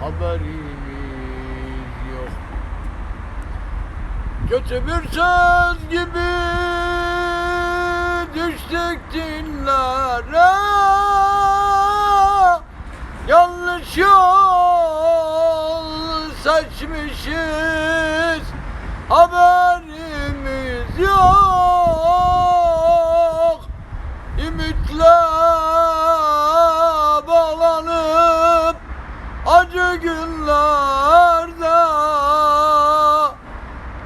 haberimiz yok. Kötü gibi düştük dinlere. Yanlış yol seçmişiz Haberimiz yok. Ümitle günlerde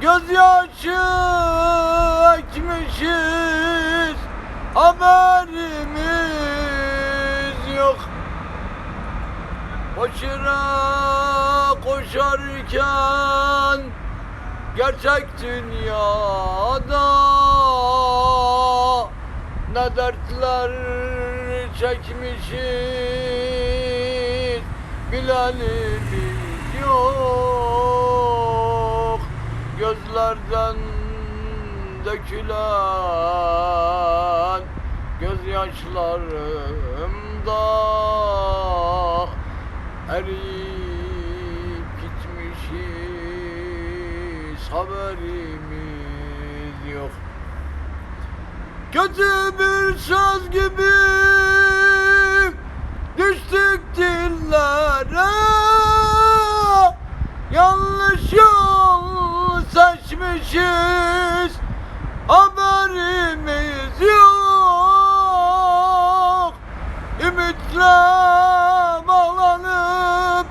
Gözyaşı ekmişiz Haberimiz yok. Boşuna koşarken Gerçek dünyada Ne dertler çekmişiz Bilenimiz yok Gözlerden dökülen Gözyaşlarımda eriyip gitmişiz haberimiz yok. Kötü bir söz gibi titrem ağlanıp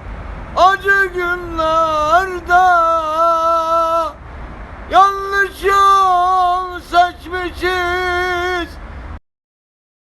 acı günlerde Yanlış yol seçmişim.